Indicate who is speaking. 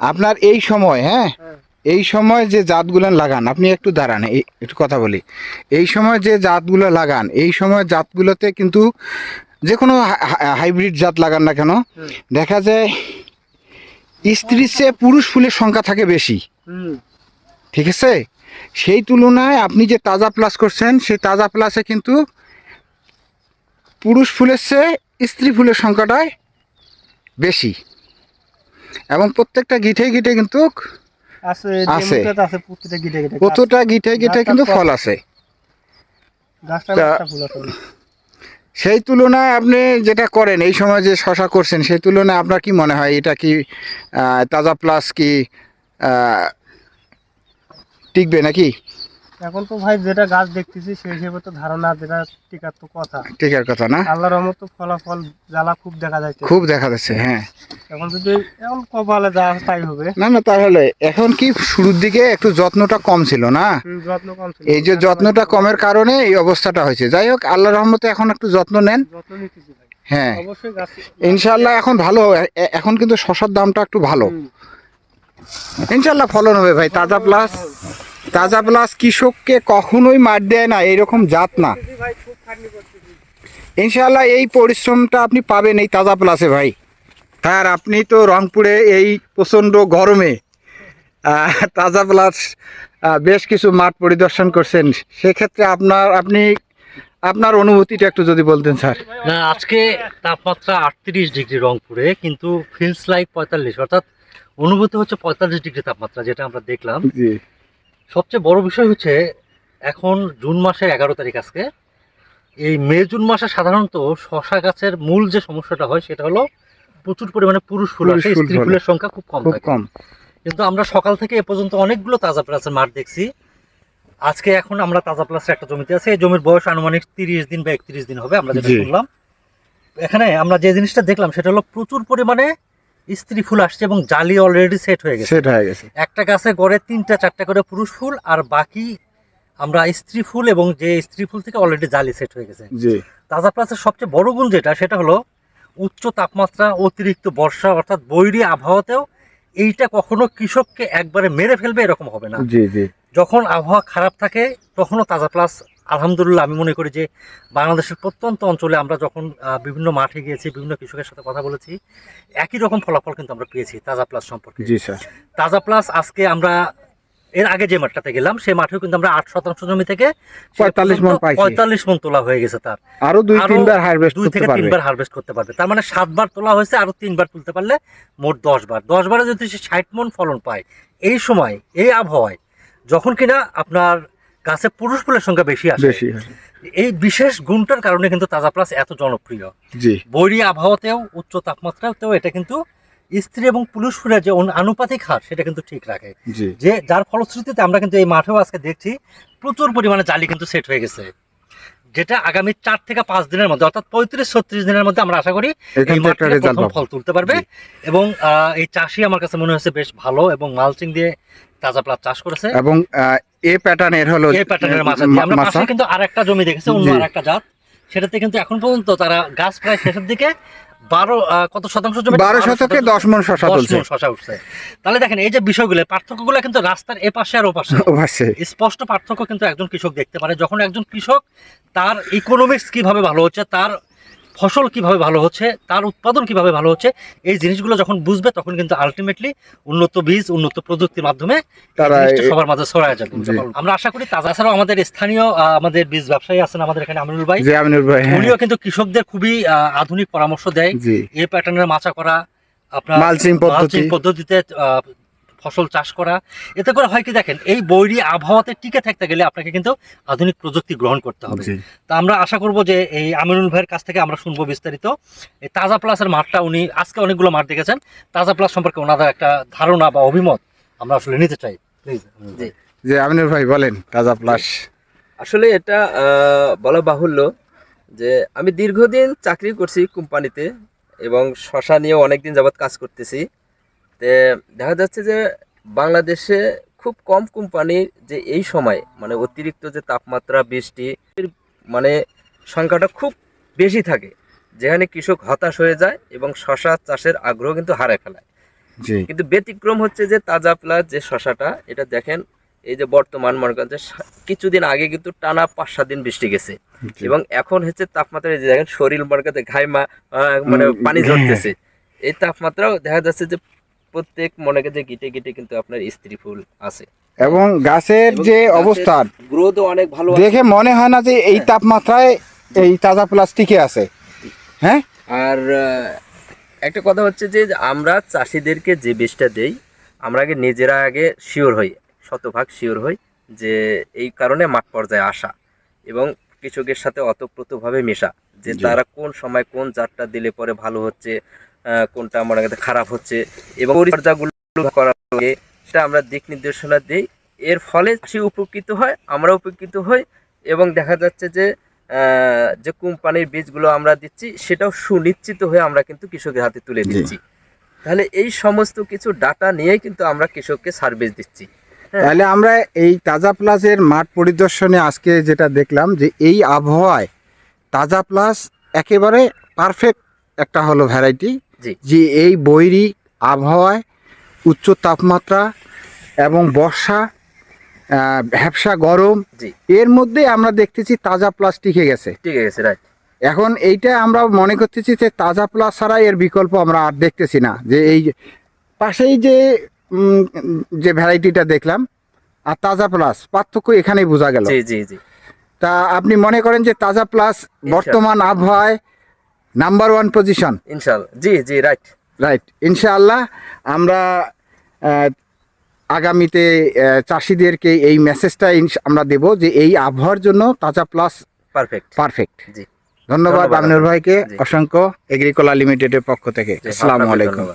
Speaker 1: আপনার এই সময় হ্যাঁ?
Speaker 2: হ্যাঁ।
Speaker 1: এই সময় যে জাতগুলো লাগান আপনি একটু দাঁড়ান এই একটু কথা বলি। এই সময় যে জাতগুলো লাগান এই সময় জাতগুলোতে কিন্তু যে কোনো হাইব্রিড জাত লাগান না কেন দেখা যায় স্ত্রীর চেয়ে পুরুষ ফুলের সংখ্যা থাকে বেশি। ঠিক আছে? সেই তুলনায় আপনি যে তাজা প্লাস করছেন সেই তাজা প্লাসে কিন্তু পুরুষ ফুলের চেয়ে স্ত্রী ফুলের সংখ্যাটাই বেশি। এবং প্রত্যেকটা গিঠে গিঠে কিন্তু
Speaker 2: আছে প্রতিটা
Speaker 1: গিঠে গিঠে। কিন্তু ফল আছে। সেই তুলনায় আপনি যেটা করেন এই সময় যে শশা করছেন সেই তুলনায় আপনার কি মনে হয়? এটা কি আহ, তাজা প্লাস কি আহ, টিকবে নাকি?
Speaker 2: এখন তো ভাই যেটা গাছ দেখতেছি সেই হিসেবে তো ধারণা যেটা টিকার তো কথা।
Speaker 1: টিকার কথা না?
Speaker 2: আল্লাহর রহমত তো ফলাফল জ্বালা খুব দেখা যাচ্ছে
Speaker 1: খুব দেখা যাচ্ছে হ্যাঁ।
Speaker 2: এখন যদি এখন কপালে যা তাই হবে।
Speaker 1: না না তাহলে এখন কি শুরুর দিকে একটু যত্নটা কম ছিল না?
Speaker 2: যত্ন কম ছিল।
Speaker 1: এই যে যত্নটা কমের কারণে এই অবস্থাটা হয়েছে। যাই হোক আল্লাহ রহমতে এখন একটু যত্ন নেন।
Speaker 2: যত্ন নিতেছি ভাই।
Speaker 1: হ্যাঁ। ইনশাল্লাহ এখন ভালো এখন কিন্তু শশার দামটা একটু ভালো। ইনশাল্লাহ ফলন হবে ভাই তাজা প্লাস তাজা প্লাস কৃষককে কখনোই মার দেয় না এইরকম জাত না। ইনশাল্লাহ এই পরিশ্রমটা আপনি পাবেন এই তাজা প্লাসে ভাই। আর আপনি তো রংপুরে এই প্রচণ্ড গরমে তাজা প্লাস বেশ কিছু মাঠ পরিদর্শন করছেন। সেক্ষেত্রে আপনার আপনি আপনার অনুভূতিটা একটু যদি বলতেন স্যার।
Speaker 3: না আজকে তাপমাত্রা আটত্রিশ ডিগ্রি রংপুরে কিন্তু ফিলস লাইক পঁয়তাল্লিশ অর্থাৎ অনুভূতি হচ্ছে পঁয়তাল্লিশ ডিগ্রি তাপমাত্রা যেটা আমরা দেখলাম। সবচেয়ে বড় বিষয় হচ্ছে এখন জুন মাসের এগারো তারিখ আজকে। এই মে জুন মাসে সাধারণত শশা গাছের মূল যে সমস্যাটা হয় সেটা হলো প্রচুর পরিমাণে পুরুষ ফুল আসে স্ত্রী ফুলের সংখ্যা খুব কম
Speaker 1: খুব কম।
Speaker 3: কিন্তু আমরা সকাল থেকে এ পর্যন্ত অনেকগুলো তাজা প্লাসের মাঠ দেখছি। আজকে এখন আমরা তাজা প্লাসের একটা জমিতে আছে। এই জমির বয়স আনুমানিক তিরিশ দিন বা একত্রিশ দিন হবে আমরা যেটা। শুনলাম। এখানে আমরা যে জিনিসটা দেখলাম সেটা হলো প্রচুর পরিমাণে স্ত্রী ফুল আসছে এবং জালি অলরেডি সেট হয়ে গেছে।
Speaker 1: সেট হয়ে গেছে।
Speaker 3: একটা গাছে গড়ে তিনটা চারটা করে পুরুষ ফুল আর বাকি আমরা স্ত্রী ফুল এবং যে স্ত্রী ফুল থেকে অলরেডি জালি সেট হয়ে গেছে।
Speaker 1: জি।
Speaker 3: তাজা প্লাসের সবচেয়ে বড় গুণ যেটা সেটা হলো উচ্চ তাপমাত্রা অতিরিক্ত বর্ষা অর্থাৎ বৈরী আবহাওয়াতেও এইটা কখনো কৃষককে একবারে মেরে ফেলবে এরকম হবে না।
Speaker 1: জি জি।
Speaker 3: যখন আবহাওয়া খারাপ থাকে তখনও তাজা প্লাস আলহামদুলিল্লাহ আমি মনে করি যে বাংলাদেশের প্রত্যন্ত অঞ্চলে আমরা যখন বিভিন্ন মাঠে গিয়েছি বিভিন্ন কৃষকের সাথে কথা বলেছি একই রকম ফলাফল কিন্তু আমরা পেয়েছি তাজা প্লাস সম্পর্কে।
Speaker 1: জি স্যার।
Speaker 3: তাজা প্লাস আজকে আমরা এর আগে যে মাঠটাতে গেলাম সেই মাঠেও কিন্তু আমরা আট শতাংশ জমি থেকে
Speaker 1: 45 মণ পাইছি।
Speaker 3: পঁয়তাল্লিশ মন তোলা হয়ে গেছে তার।
Speaker 1: আরও দুই তিনবার হারভেস্ট
Speaker 3: দুই থেকে তিনবার হারভেস্ট করতে পারবে। তার মানে সাতবার তোলা হয়েছে আরও তিনবার তুলতে পারলে মোট দশ বার দশ বারে যদি সে ষাট মন ফলন পায় এই সময় এই আবহাওয়ায় যখন কিনা আপনার গাছে পুরুষ ফুলের সংখ্যা বেশি আসে।
Speaker 1: বেশি
Speaker 3: এই বিশেষ গুণটার কারণে কিন্তু তাজা প্লাস এত জনপ্রিয়।
Speaker 1: জি।
Speaker 3: বৈরী আবহাওয়াতেও উচ্চ তাপমাত্রাতেও এটা কিন্তু স্ত্রী এবং পুরুষ ফুলের যে আনুপাতিক হার সেটা কিন্তু ঠিক রাখে। যে যার ফলশ্রুতিতে আমরা কিন্তু এই মাঠেও আজকে দেখছি প্রচুর পরিমাণে জালি কিন্তু সেট হয়ে গেছে। যেটা আগামী চার থেকে পাঁচ দিনের মধ্যে অর্থাৎ পঁয়ত্রিশ ছত্রিশ দিনের মধ্যে আমরা আশা করি এই ফল তুলতে পারবে। এবং আহ, এই চাষি আমার কাছে মনে হয়েছে বেশ ভালো এবং মালচিং দিয়ে তাজা প্লাট চাষ করেছে।
Speaker 1: এবং এ প্যাটার্নের হলো
Speaker 3: এই প্যাটার্নের মাছ আমরা পাশে কিন্তু আরেকটা জমি দেখেছি অন্য আরেকটা জাত। সেটাতে কিন্তু এখন পর্যন্ত তারা গাছ প্রায় শেষের দিকে বারো কত শতাংশ জমি?
Speaker 1: বারো শতকে দশ মন শশা তুলছে।
Speaker 3: শশা উঠছে। তাহলে দেখেন এই যে বিষয়গুলো পার্থক্যগুলো কিন্তু রাস্তার এ পাশে আর ও পাশে স্পষ্ট পার্থক্য কিন্তু একজন কৃষক দেখতে পারে। যখন একজন কৃষক তার ইকোনমিক্স কীভাবে ভালো হচ্ছে তার ফসল কীভাবে ভালো হচ্ছে তার উৎপাদন কীভাবে ভালো হচ্ছে এই জিনিসগুলো যখন বুঝবে তখন কিন্তু আলটিমেটলি উন্নত বীজ উন্নত প্রযুক্তির মাধ্যমে
Speaker 1: তারা
Speaker 3: সবার মাঝে ছড়ায় যাবে আমরা আশা করি তাজা ছাড়াও আমাদের স্থানীয় আমাদের বীজ ব্যবসায়ী আছেন আমাদের এখানে আমিনুল ভাই।
Speaker 1: যে আমিনুর ভাই হ্যাঁ।
Speaker 3: উনিও কিন্তু কৃষকদের খুবই আধুনিক পরামর্শ দেয়। এই প্যাটার্নের মাচা করা আপনার
Speaker 1: মালচিং
Speaker 3: পদ্ধতিতে ফসল চাষ করা এতে করে হয় কি দেখেন এই বৈরী আবহাওয়াতে টিকে থাকতে গেলে আপনাকে কিন্তু আধুনিক প্রযুক্তি গ্রহণ করতে হবে। তা আমরা আশা করব যে এই আমিনুল ভাইয়ের কাছ থেকে আমরা শুনব বিস্তারিত। এই তাজা প্লাসের মাঠটা উনি আজকে অনেকগুলো মাঠ দেখেছেন। তাজা প্লাস সম্পর্কে ওনাদের একটা ধারণা বা অভিমত আমরা আসলে নিতে চাই। প্লিজ
Speaker 4: জি।
Speaker 1: যে আমিনুর ভাই বলেন তাজা প্লাস।
Speaker 4: আসলে এটা বলা বাহুল্য যে আমি দীর্ঘদিন চাকরি করছি কোম্পানিতে এবং শশা নিয়ে অনেকদিন যাবৎ কাজ করতেছি। তে দেখা যাচ্ছে যে বাংলাদেশে খুব কম কোম্পানির যে এই সময় মানে অতিরিক্ত যে তাপমাত্রা বৃষ্টি মানে সংখ্যাটা খুব বেশি থাকে যেখানে কৃষক হতাশ হয়ে যায় এবং শশা চাষের আগ্রহ কিন্তু হারায় ফেলায়। কিন্তু ব্যতিক্রম হচ্ছে যে তাজা প্লাস যে শশাটা এটা দেখেন এই যে বর্তমান মনে করেন যে কিছুদিন আগে কিন্তু টানা পাঁচ সাত দিন বৃষ্টি গেছে। এবং এখন হচ্ছে তাপমাত্রা এই যে দেখেন শরীর মনে করেন ঘাইমা মানে পানি
Speaker 1: হ্যাঁ।
Speaker 4: ঝরতেছে। এই তাপমাত্রাও দেখা যাচ্ছে যে প্রত্যেক মনে যে গিটে গিটে কিন্তু আপনার স্ত্রী ফুল আছে।
Speaker 1: এবং গাছের যে অবস্থান
Speaker 4: গ্রোথও অনেক ভালো
Speaker 1: দেখে মনে হয় না যে এই তাপমাত্রায় এই তাজা প্লাস্টিকে আছে। হ্যাঁ?
Speaker 4: আর একটা কথা হচ্ছে যে আমরা চাষিদেরকে যে বীজটা দেই আমরা আগে নিজেরা আগে শিওর হই শতভাগ শিওর হই যে এই কারণে মাঠ পর্যায়ে আসা এবং কৃষকের সাথে অতপ্রতভাবে মেশা যে তারা কোন সময় কোন জাতটা দিলে পরে ভালো হচ্ছে কোনটা মনে করেন খারাপ হচ্ছে এবং পরিচর্যাগুলো করা লাগে সেটা আমরা দিক নির্দেশনা দিই এর ফলে সে উপকৃত হয় আমরা উপকৃত হই এবং দেখা যাচ্ছে যে যে কোম্পানির বীজগুলো আমরা দিচ্ছি সেটাও সুনিশ্চিত হয়ে আমরা কিন্তু কৃষকের হাতে তুলে। দিচ্ছি তাহলে এই সমস্ত কিছু ডাটা নিয়ে কিন্তু আমরা কৃষককে সার্ভিস দিচ্ছি হ্যাঁ।
Speaker 1: তাহলে আমরা এই তাজা প্লাসের মাঠ পরিদর্শনে আজকে যেটা দেখলাম যে এই আবহাওয়ায় তাজা প্লাস একেবারে পারফেক্ট একটা হলো ভ্যারাইটি যে এই বৈরী আবহাওয়ায় উচ্চ তাপমাত্রা এবং বর্ষা ভ্যাবসা গরম এর মধ্যে আমরা দেখতেছি তাজা প্লাস টিকে গেছে।
Speaker 4: ঠিক আছে রাইট
Speaker 1: এখন এইটা আমরা মনে করতেছি যে তাজা প্লাস ছাড়া এর বিকল্প আমরা আর দেখতেছি না। যে এই পাশেই যে যে ভ্যারাইটিটা দেখলাম আর তাজা প্লাস পার্থক্য এখানেই বোঝা গেল।
Speaker 4: জি জি জি।
Speaker 1: তা আপনি মনে করেন যে তাজা প্লাস বর্তমান আবহাওয়ায় নাম্বার ওয়ান পজিশন
Speaker 4: ইনশাল্লাহ জি জি রাইট
Speaker 1: রাইট ইনশাআল্লাহ আমরা আগামীতে চাষিদেরকে এই মেসেজটা আমরা দেব যে এই আবহাওয়ার জন্য তাজা প্লাস
Speaker 4: পারফেক্ট
Speaker 1: পারফেক্ট
Speaker 4: জি।
Speaker 1: ধন্যবাদ আমনের ভাইকে অসংখ্য এগ্রিকোলা লিমিটেডের পক্ষ থেকে। আসসালামু আলাইকুম।